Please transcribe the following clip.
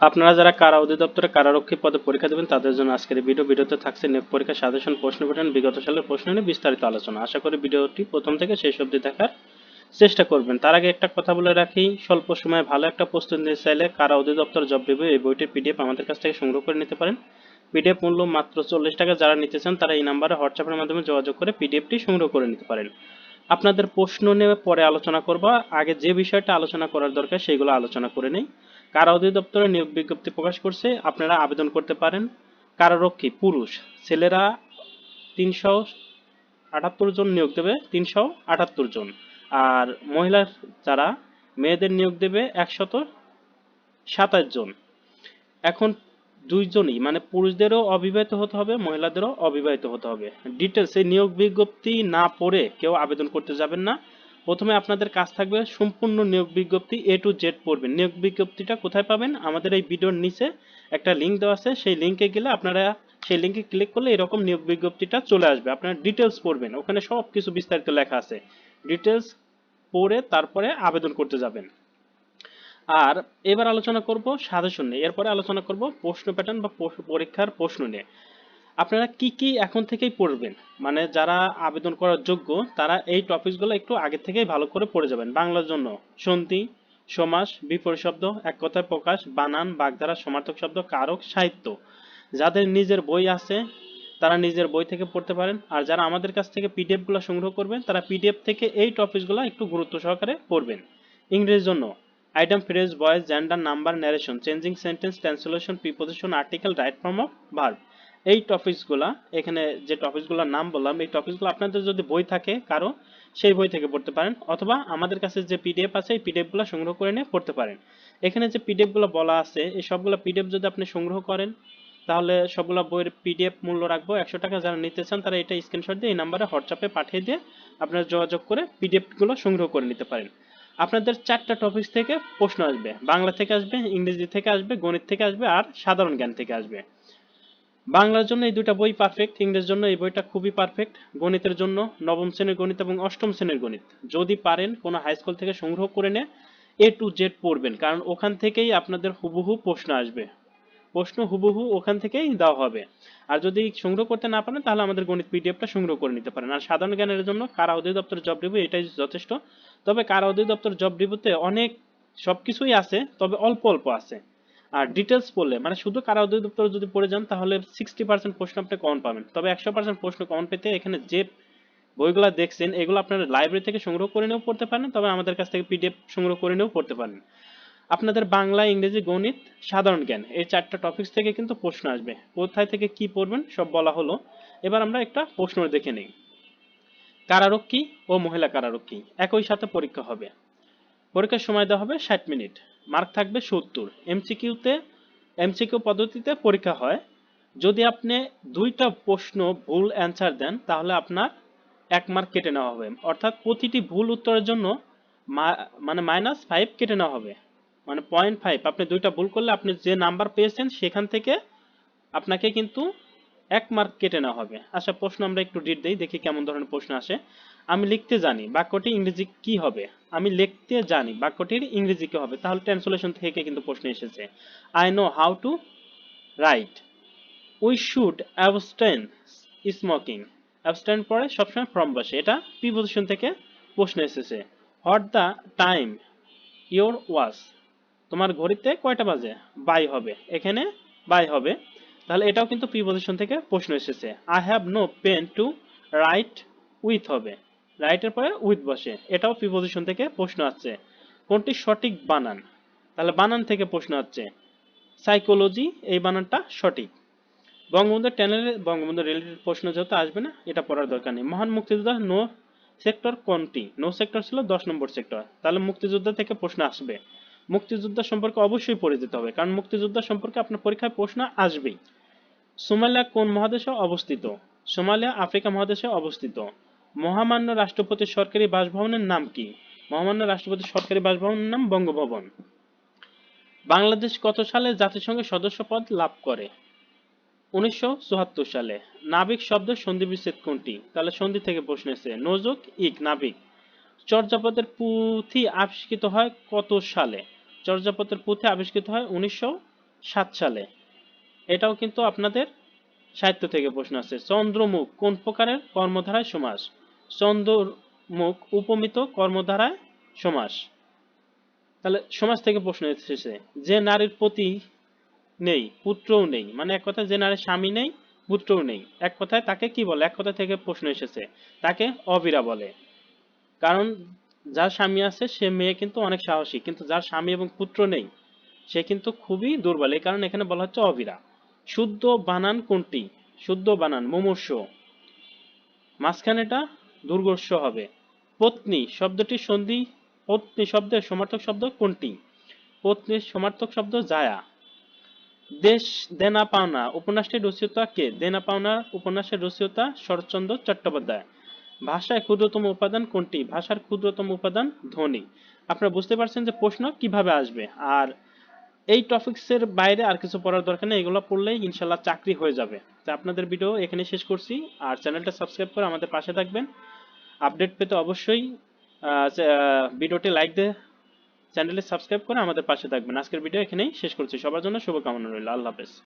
আপনারা যারা কারা অধিদপ্তরে কারারক্ষী পদে পরীক্ষা দেবেন, তাদের জন্য আজকের ভিডিও ভিডিওতে থাকছে নিয়োগ পরীক্ষা সাজেশন প্রশ্ন প্যাটার্ন বিগত সালের প্রশ্ন নিয়ে বিস্তারিত আলোচনা। আশা করি ভিডিওটি প্রথম থেকে শেষ অবধি দেখার চেষ্টা করবেন। তার আগে একটা কথা বলে রাখি, স্বল্প সময়ে ভালো একটা প্রস্তুতি নিতে চাইলে কারা অধিদপ্তর জব রিভিউ এই বইটির পিডিএফ আমাদের কাছ থেকে সংগ্রহ করে নিতে পারেন। পিডিএফ মূল্য মাত্র চল্লিশ টাকা যারা নিতে চান, তারা এই নাম্বারে হোয়াটসঅ্যাপের মাধ্যমে যোগাযোগ করে পিডিএফটি সংগ্রহ করে নিতে পারেন। আপনাদের প্রশ্ন নিয়ে পরে আলোচনা করব। আগে যে বিষয়টা আলোচনা করার দরকার সেগুলো আলোচনা করে নেই। কারা অধিদপ্তরে নিয়োগ বিজ্ঞপ্তি প্রকাশ করছে, আপনারা আবেদন করতে পারেন। কারারক্ষী পুরুষ। ছেলেরা তিনশো আটাত্তর জন নিয়োগ দেবে, তিনশো আটাত্তর জন। আর মহিলা যারা, মেয়েদের নিয়োগ দেবে একশত সাতাশ জন। এখন দুইজনই মানে পুরুষদেরও অবিবাহিত হতে হবে, মহিলাদেরও অবিবাহিত হতে হবে। ডিটেলস এই নিয়োগ বিজ্ঞপ্তি না পড়ে কেউ আবেদন করতে যাবেন না। প্রথমে আপনাদের কাজ থাকবে সম্পূর্ণ নিয়োগ বিজ্ঞপ্তি এ টু জেড পড়বেন। নিয়োগ বিজ্ঞপ্তিটা কোথায় পাবেন? আমাদের এই ভিডিওর নিচে একটা লিঙ্ক দেওয়া আছে। সেই লিঙ্কে গেলে আপনারা সেই লিঙ্কে ক্লিক করলে এরকম নিয়োগ বিজ্ঞপ্তিটা চলে আসবে। আপনারা ডিটেলস পড়বেন। ওখানে সব কিছু বিস্তারিত লেখা আছে। ডিটেলস পড়ে তারপরে আবেদন করতে যাবেন। আর এবার আলোচনা করব সাজেশন নিয়ে। এরপরে আলোচনা করব প্রশ্ন প্যাটার্ন বা পরীক্ষার প্রশ্ন নিয়ে। আপনারা কি কি এখন থেকেই পড়বেন? মানে যারা আবেদন করার যোগ্য, তারা এই টপিকসগুলো একটু আগে থেকেই ভালো করে পড়ে যাবেন। বাংলার জন্য সন্ধি, সমাস, বিপরীত শব্দ, এক কথায় প্রকাশ, বানান, বাগধারা, সমার্থক শব্দ, কারক, সাহিত্য। যাদের নিজের বই আছে, তারা নিজের বই থেকে পড়তে পারেন। আর যারা আমাদের কাছ থেকে পিডিএফগুলো সংগ্রহ করবেন, তারা পিডিএফ থেকে এই টপিকসগুলো একটু গুরুত্ব সহকারে পড়বেন। ইংরেজির জন্য item phrase voice gender number narration changing sentence translation preposition article right form of verb এই টপিকসগুলা এখানে যে টপিকসগুলোর নাম বললাম, এই টপিকসগুলো আপনাদের যদি বই থাকে কারও, সেই বই থেকে পড়তে পারেন, অথবা আমাদের কাছে যে পিডিএফ আছে, এই পিডিএফগুলো সংগ্রহ করে নিয়ে পড়তে পারেন। এখানে যে পিডিএফগুলো বলা আছে, এই সবগুলো পিডিএফ যদি আপনি সংগ্রহ করেন, তাহলে সবগুলো বইয়ের পিডিএফ মূল্য রাখব, একশো টাকা যারা নিতে চান, তারা এটা স্ক্রিনশট দিয়ে এই নাম্বারে হোয়াটসঅ্যাপে পাঠিয়ে দিয়ে আপনারা যোগাযোগ করে পিডিএফগুলো সংগ্রহ করে নিতে পারেন। আপনাদের চারটা টপিক থেকে প্রশ্ন আসবে, বাংলা থেকে আসবে, ইংরেজি থেকে আসবে, গণিত থেকে আসবে, আর সাধারণ জ্ঞান থেকে আসবে। বাংলার জন্য এই দুইটা বই পারফেক্ট ইংরেজির জন্য এই বইটা খুবই পারফেক্ট গণিতের জন্য নবম শ্রেণির গণিত এবং অষ্টম শ্রেণির গণিত। যদি পারেন কোনো হাই স্কুল থেকে সংগ্রহ করে নে এ টু জেড পড়বেন, কারণ ওখান থেকেই আপনাদের হুবহু প্রশ্ন আসবে। প্রশ্ন হুবহু ওখান থেকেই দেওয়া হবে। আর যদি সংগ্রহ করতে না পারেন, তাহলে আমাদের গণিত পিডিএফটা সংগ্রহ করে নিতে পারেন। আর সাধারণ জ্ঞানের জন্য কারা অধিদপ্তর জব রিভিউ এটাই যথেষ্ট। তবে কারা অধিদপ্তর জব রিভিউতে অনেক সবকিছুই আছে, তবে অল্প অল্প আছে। আর ডিটেলস পড়লে মানে শুধু কারা অধিদপ্তর যদি পড়ে যান, তাহলে সিক্সটি পার্সেন্ট প্রশ্ন আপনি কমন পাবেন। তবে একশো পার্সেন্ট প্রশ্ন কমন পেতে এখানে যে বইগুলো দেখছেন, এগুলো আপনারা লাইব্রেরি থেকে সংগ্রহ করে নিয়েও পড়তে পারেন, তবে আমাদের কাছ থেকে পিডিএফ সংগ্রহ করে নিয়েও পড়তে পারেন। আপনাদের বাংলা, ইংরেজি, গণিত, সাধারণ জ্ঞান, এই চারটা টপিকস থেকে কিন্তু প্রশ্ন আসবে। কোথায় থেকে কি পড়বেন, সব বলা হলো। এবার আমরা একটা প্রশ্ন দেখে নিই। কারারক্ষী ও মহিলা কারারক্ষী, একই সাথে পরীক্ষা হবে। পরীক্ষার সময় দেওয়া হবে ষাট মিনিট। মার্ক থাকবে সত্তর। এমসিকিউতে এমসিকিউ পদ্ধতিতে পরীক্ষা হয়। যদি আপনি দুইটা প্রশ্ন ভুল অ্যান্সার দেন, তাহলে আপনার এক মার্ক কেটে নেওয়া হবে। অর্থাৎ প্রতিটি ভুল উত্তরের জন্য মানে মাইনাস ফাইভ কেটে নেওয়া হবে। মানে পয়েন্ট ফাইভ আপনি দুইটা ভুল করলে আপনি যে নাম্বার পেয়েছেন, সেখান থেকে আপনাকে কিন্তু এক মার্ক কেটে নেওয়া হবে। আচ্ছা প্রশ্ন আমরা একটু ডিট দেই, দেখি কেমন ধরনের প্রশ্ন আসে। আমি লিখতে জানি বাক্যটি ইংরেজি কি হবে? আমি লিখতে জানি বাক্যটির ইংরেজি কি হবে। তাহলে ট্রান্সলেশন থেকে কিন্তু প্রশ্ন এসেছে। I know how to write we should abstain smoking abstain পরে সবসময় ফ্রম বসে। এটা প্রিপোজিশন থেকে প্রশ্ন এসেছে। What the time your watch তোমার ঘড়িতে কয়টা বাজে? বাই হবে। এখানে বাই হবে। তাহলে এটাও কিন্তু প্রিপোজিশন থেকে প্রশ্ন এসেছে। I have no pen to write with হবে। রাইটের পরে উইথ বসে। এটাও প্রিপোজিশন থেকে প্রশ্ন আসছে। কোনটি সঠিক বানান? তাহলে বানান থেকে প্রশ্ন আসছে। সাইকোলজি এই বানানটা সঠিক। বঙ্গবন্ধু চ্যানেলে বঙ্গবন্ধু রিলেটেড প্রশ্ন যেহেতু আসবে না, এটা পড়ার দরকার নেই। মহান মুক্তিযোদ্ধা নো সেক্টর কোনটি? নো সেক্টর ছিল দশ নম্বর সেক্টর তাহলে মুক্তিযোদ্ধা থেকে প্রশ্ন আসবে। মুক্তিযোদ্ধা সম্পর্কে অবশ্যই পড়ে যেতে হবে। কারণ মুক্তিযোদ্ধা সম্পর্কে আপনার পরীক্ষায় প্রশ্ন আসবেই। সোমালিয়া কোন মহাদেশে অবস্থিত? সোমালিয়া, আফ্রিকা মহাদেশে অবস্থিত। মহামান্য রাষ্ট্রপতির সরকারি বাসভবনের নাম কি? মহামান্য রাষ্ট্রপতির সরকারি বাসভবনের নাম বঙ্গভবন। বাংলাদেশ কত সালে জাতিসংঘের সদস্য পদ লাভ করে? উনিশশো চুয়াত্তর সালে। নাবিক শব্দ সন্ধি বিচ্ছেদ কোনটি? তাহলে সন্ধি থেকে প্রশ্ন এসেছে নজক, ইক, নাবিক। চর্যাপদের পুঁথি আবিষ্কৃত হয় কত সালে? চর্যাপদের পুঁথি আবিষ্কৃত হয় উনিশশো সাত সালে। এটাও কিন্তু আপনাদের সাহিত্য থেকে প্রশ্ন আছে। চন্দ্রমুখ কোন প্রকারের কর্মধারায় সমাস? চন্দ্রমুখ উপমিত কর্মধারায় সমাস। তাহলে সমাজ থেকে প্রশ্ন এসেছে, যে নারীর প্রতি নেই, পুত্রও নেই মানে এক কথায় যে নারীর স্বামী নেই, পুত্রও নেই, এক কথায় তাকে কি বলে? এক কথা থেকে প্রশ্ন এসেছে, তাকে অবিরা বলে। কারণ যার স্বামী আছে, সে মেয়ে কিন্তু অনেক সাহসী, কিন্তু যার স্বামী এবং পুত্র নেই, সে কিন্তু খুবই দুর্বল, এই কারণে এখানে বলা হচ্ছে অবিরা। শুদ্ধ বানান কোনটি? শুদ্ধ বানান, মুমূর্ষ। মাঝখানেটা দুর্গর্ষ হবে। পত্নী শব্দটি সন্ধি, পত্নী শব্দের সমার্থক শব্দ কোনটি? পত্নীর সমার্থক শব্দ জায়া। দেশ, দেনা পাওনা, উপন্যাসটির রচয়িতা কে? দেনা পাওনা, উপন্যাসের রচয়িতা শরৎচন্দ্র চট্টোপাধ্যায়। ভাষায় ক্ষুদ্রতম উপাদান কোনটি? ভাষার ক্ষুদ্রতম উপাদান ধ্বনি। আপনারা বুঝতে পারছেন যে প্রশ্ন কীভাবে আসবে? আর এই টপিক্সের বাইরে আর কিছু পড়ার দরকার নেই, এগুলো পড়লেই ইনশাল্লাহ চাকরি হয়ে যাবে। তো আপনাদের ভিডিও এখানে শেষ করছি, আর চ্যানেলটা সাবস্ক্রাইব করে আমাদের পাশে থাকবেন। আপডেট পেতে অবশ্যই ভিডিওটি লাইক দিয়ে চ্যানেলে সাবস্ক্রাইব করে আমাদের পাশে থাকবেন। আজকের ভিডিও এখানেই শেষ করছি। সবার জন্য শুভকামনা রইল। আল্লাহ হাফেজ।